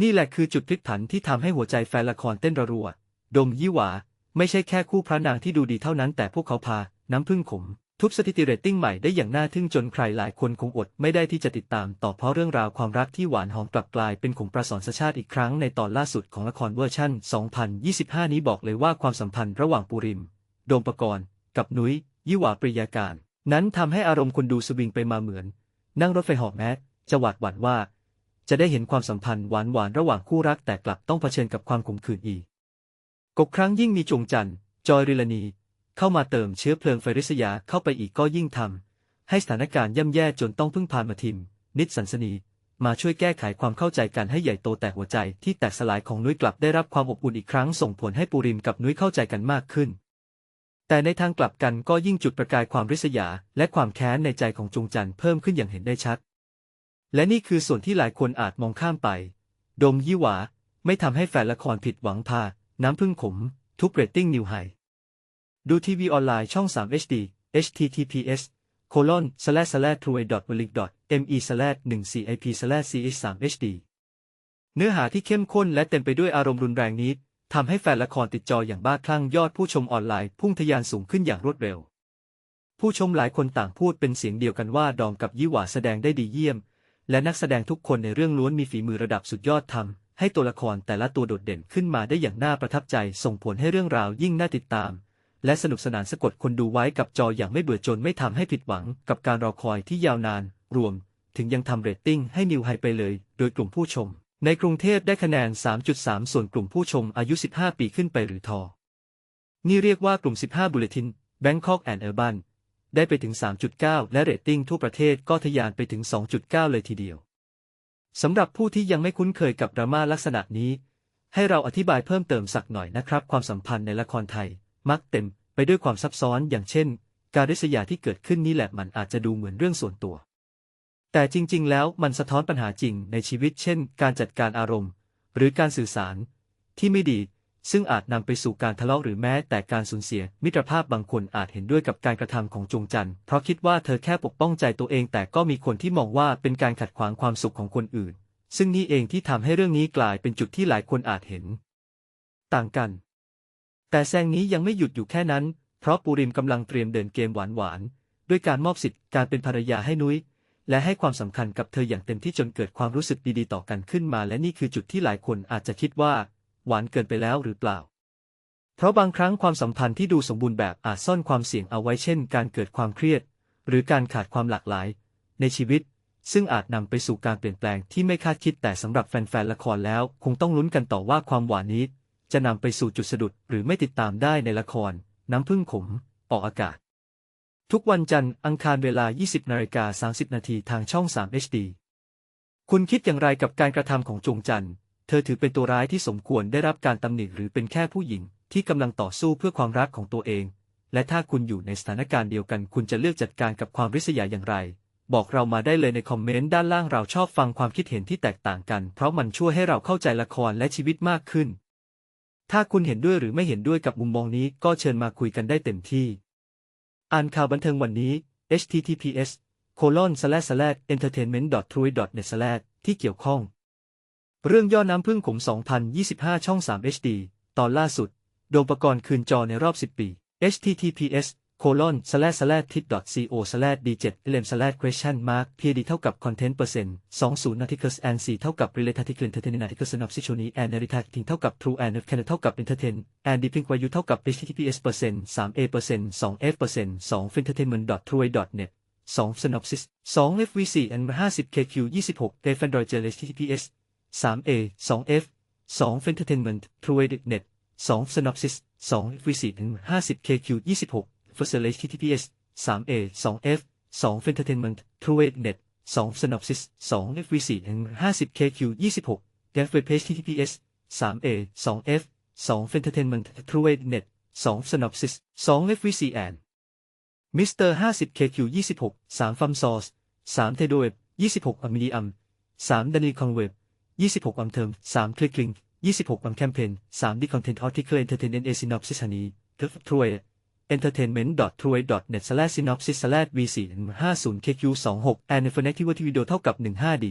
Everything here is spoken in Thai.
นี่แหละคือจุดพลิกผันที่ทำให้หัวใจแฟนละครเต้นระรัว ดมยี่หวา ไม่ใช่แค่คู่พระนางที่ดูดีเท่านั้นแต่พวกเขาพา น้ำพึ่งขม ทุบสถิติเรตติ้งใหม่ได้อย่างน่าทึ่งจนใครหลายคนคงอดไม่ได้ที่จะติดตามต่อเพราะเรื่องราวความรักที่หวานหอมกลับกลายเป็นขมประสอนสชาติอีกครั้งในตอนล่าสุดของละครเวอร์ชั่น 2025 นี้บอกเลยว่าความสัมพันธ์ระหว่างปูริม โดมปกรณ์ กับนุ้ยยี่หวาปริยาการ นั้นทำให้อารมณ์คนดูสวิงไปมาเหมือน นั่งรถไฟหอกแม้จะหวาดหวั่นว่า จะได้เห็นความสัมพันธ์หวานๆระหว่างคู่รักแต่กลับต้องเผชิญกับความขมขื่นอีก กบครั้งยิ่งมีจงจันทร์จอยริลานีเข้ามาเติมเชื้อเพลิงไฟริษยาเข้าไปอีกก็ยิ่งทำให้สถานการณ์ย่ำแย่จนต้องพึ่งพามาทิม นิดสันสนี มาช่วยแก้ไขความเข้าใจกันให้ใหญ่โตแต่หัวใจที่แตกสลายของนุ้ยกลับได้รับความอบอุ่นอีกครั้งส่งผลให้ปูริมกับนุ้ยเข้าใจกันมากขึ้น แต่ในทางกลับกันก็ยิ่งจุดประกายความริษยา และความแค้นในใจของจงจันทร์เพิ่มขึ้นอย่างเห็นได้ชัด และนี่คือส่วนที่หลายคนอาจมองข้ามไป ดมยี่หวา ไม่ทำให้แฟนละครผิดหวังพา น้ำพึ่งขม ทุบเรตติ้งนิวไฮดูทีวีออนไลน์ช่อง 3 HD https colon slash slash t r u e w l i n k me slash 1 cip slash ch 3 hd เนื้อหาที่เข้มข้นและเต็มไปด้วยอารมณ์รุนแรงนี้ทำให้แฟนละครติดจออย่างบ้าคลั่งยอดผู้ชมออนไลน์พุ่งทะยานสูงขึ้นอย่างรวดเร็ว ผู้ชมหลายคนต่างพูดเป็นเสียงเดียวกันว่าดอมกับยี่หวาแสดงได้ดีเยี่ยม และนักแสดงทุกคนในเรื่องล้วนมีฝีมือระดับสุดยอดทำให้ตัวละครแต่ละตัวโดดเด่นขึ้นมาได้อย่างน่าประทับใจ ส่งผลให้เรื่องราวยิ่งน่าติดตาม และสนุกสนานสะกดคนดูไว้กับจออย่างไม่เบื่อจนไม่ทำให้ผิดหวังกับการรอคอยที่ยาวนาน รวม ถึงยังทำเรตติ้งให้นิวไฮไปเลย โดยกลุ่มผู้ชม ในกรุงเทพได้คะแนน 3.3 ส่วนกลุ่มผู้ชมอายุ 15 ปีขึ้นไปหรือทอ นี่เรียกว่ากลุ่ม 15 บุลเลติน Bangkok and Urban ได้ไปถึง 3.9 และเรตติ้งทั่วประเทศก็ทะยานไปถึง 2.9 เลยทีเดียว สำหรับผู้ที่ยังไม่คุ้นเคยกับดราม่าลักษณะนี้ ให้เราอธิบายเพิ่มเติมสักหน่อยนะครับ ความสัมพันธ์ในละครไทย มักเต็มไปด้วยความซับซ้อน อย่างเช่น การริษยาที่เกิดขึ้นนี่แหละมันอาจจะดูเหมือนเรื่องส่วนตัว แต่จริง ๆ แล้วมันสะท้อนปัญหาจริงในชีวิต เช่น การจัดการอารมณ์ หรือการสื่อสาร ที่ไม่ดี ซึ่งอาจนำไปสู่การทะเลาะหรือแม้แต่การสูญเสีย มิตรภาพบางคนอาจเห็นด้วยกับการกระทำของจงจันเพราะคิดว่าเธอแค่ปกป้องใจตัวเอง แต่ก็มีคนที่มองว่าเป็นการขัดขวางความสุขของคนอื่น ซึ่งนี่เองที่ทำให้เรื่องนี้กลายเป็นจุดที่หลายคนอาจเห็น ต่างกัน แต่แซงนี้ยังไม่หยุดอยู่แค่นั้น เพราะปูริมกำลังเตรียมเดินเกมหวานๆด้วยการมอบสิทธิ์การเป็นภรรยาให้นุ้ยและให้ความสำคัญกับเธออย่างเต็มที่จนเกิดความรู้สึกดีๆต่อกันขึ้นมา และนี่คือจุดที่หลายคนอาจจะคิดว่า หวานเกินไปแล้วหรือเปล่า เพราะบางครั้งความสัมพันธ์ที่ดูสมบูรณ์แบบอาจซ่อนความเสี่ยงเอาไว้เช่น การเกิดความเครียด หรือการขาดความหลากหลาย ในชีวิต ซึ่งอาจนำไปสู่การเปลี่ยนแปลงที่ไม่คาดคิดแต่สำหรับแฟนๆละครแล้ว คงต้องลุ้นกันต่อว่าความหวานนี้ จะนำไปสู่จุดสะดุดหรือไม่ติดตามได้ในละคร น้ำพึ่งขม ออกอากาศ ทุกวันจันทร์อังคารเวลา 20นาฬิกา30นาทีทางช่อง 3 HD คุณคิดอย่างไรกับการกระทำของจงจันทร์ เธอถือเป็นตัวร้ายที่สมควรได้รับการตำหนิหรือเป็นแค่ผู้หญิง ที่กำลังต่อสู้เพื่อความรักของตัวเอง และถ้าคุณอยู่ในสถานการณ์เดียวกัน คุณจะเลือกจัดการกับความริษยาอย่างไร บอกเรามาได้เลยในคอมเมนต์ด้านล่างเราชอบฟังความคิดเห็นที่แตกต่างกัน เพราะมันช่วยให้เราเข้าใจละครและชีวิตมากขึ้น ถ้าคุณเห็นด้วยหรือไม่เห็นด้วยกับมุมมองนี้ก็เชิญมาคุยกันได้เต็มที่ อ่านข่าวบันเทิงวันนี้ https colon slash slash entertainment true net slash ที่เกี่ยวข้อง เรื่องย่อน้ำพึ่งขม 2025 ช่อง 3 HD ตอนล่าสุด โดมประกรณ์คืนจอในรอบ 10 ปี https colon slash slash tit co slash d7 lm slash question mark pd เท่ากับ content percent 20 articles and c เท่ากับ related to entertainment articles synopsis ชนี and narrative เท่ากับ true and canon เท่ากับ entertain and deeping value เท่ากับ https percent 3 a percent 2 f percent 2 entertainment true net 2 synopsis 2 fvc and 50 kq 26 f android https 3 a 2 f 2 f entertainment true d net 2 synopsis 2 fvc and 50 kq 26 First HTTPS 3A 2F 2 f Entertainment True d Net 2 Synopsis 2 v c 1 50 KQ 26 Dev Web HTTPS 3A 2F 2 f Entertainment True d Net 2 Synopsis 2 FVC and Mr. 50 KQ 26 3 Farm Source 3 Tedo Web 26 Medium 3 Danny Conweb 26 Am Term 3 Clicklink 26 Am Campaign 3 The Content Article Entertainment A Synopsis อันนี้ True entertainment.true.net slash synopsis slash v4 50 kq 26 and f n a c t i v i t y video เท่ากับ 15d